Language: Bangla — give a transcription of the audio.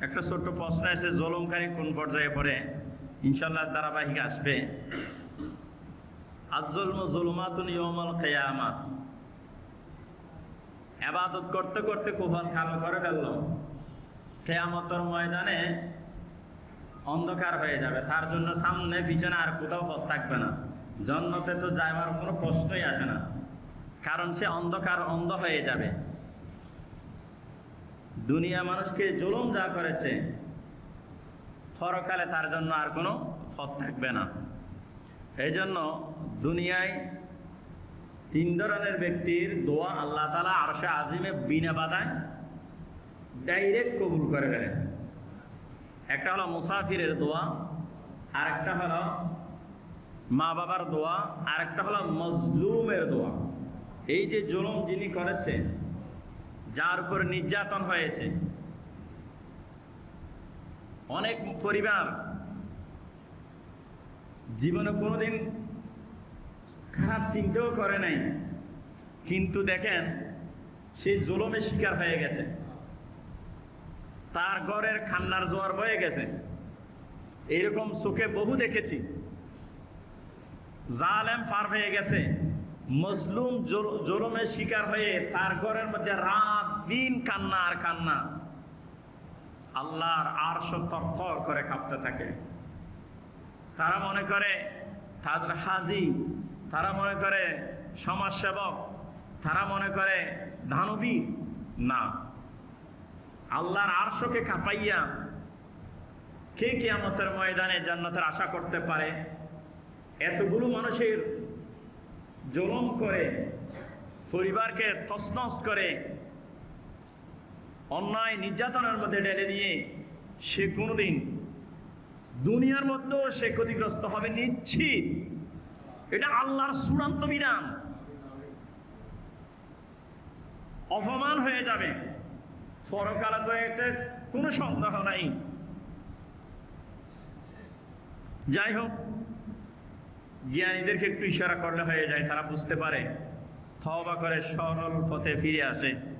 একটা ছোট্ট প্রশ্ন এসে জলমকারী কোন পর্যায়ে পড়ে? ইনশাল্লাহ ধারাবাহিক আসবে। আজলম জলমাতুন ইয়মাল কেয়ামা আবাদত করতে করতে কুফল খাল করে ফেলল। কেয়ামতর ময়দানে অন্ধকার হয়ে যাবে। তার জন্য সামনে, পিছনে আর কোথাও পথ থাকবে না। জন্মতে তো যাইবার কোনো প্রশ্নই আসে না। কারণ সে অন্ধকার, অন্ধ হয়ে যাবে। দুনিয়া মানুষকে জুলুম যা করেছে, পরকালে তার জন্য আর কোনো পথ থাকবে না। এই জন্য দুনিয়ায় তিন ধরনের ব্যক্তির দোয়া আল্লাহ তালা আরশে আজিমে বিনা বাধায় ডাইরেক্ট কবুল করে ফেলেন একটা হলো মুসাফিরের দোয়া আর একটা হলো মা বাবার দোয়া আর একটা হলো মজলুমের দোয়া। এই যে জুলুম যিনি করেছে যার উপর নির্যাতন হয়েছে। অনেক পরিবার জীবনে কোনোদিন খারাপ চিন্তাও করে নাই। কিন্তু দেখেন, সে জুলমের শিকার হয়ে গেছে। তার ঘরের খান্নার জোয়ার বয়ে গেছে। এইরকম চোখে বহু দেখেছি। জালেম পার হয়ে গেছে। মজলুম জোল- জোলমের শিকার হয়ে তার ঘরের মধ্যে রাত দিন কান্না আর কান্না। আল্লাহর আর তর করে কাঁপতে থাকে। তারা মনে করে তাদের হাজি, তারা মনে করে সমাজসেবক, তারা মনে করে দানবীর। না। আল্লাহর আরশকে কাঁপাইয়া কে কিয়ামতের ময়দানে জান্নাতের আশা করতে পারে? এতগুলো মানুষের জলম করে, পরিবারকে তসনস করে অন্যায় নির্যাতনের মধ্যে ঢেলে দিয়ে সে কোনোদিন দুনিয়ার মধ্যেও সে ক্ষতিগ্রস্ত হবে নিশ্চিত। এটা আল্লাহর চূড়ান্ত বিধান। অপমান হয়ে যাবে। পরকালে তো কোনো সন্দেহ নাই। যাই হোক, জ্ঞানীদেরকে একটু ইশারা করলে হয়ে যায়, তারা বুঝতে পারে। থবা করে সরল পথে ফিরে আসে।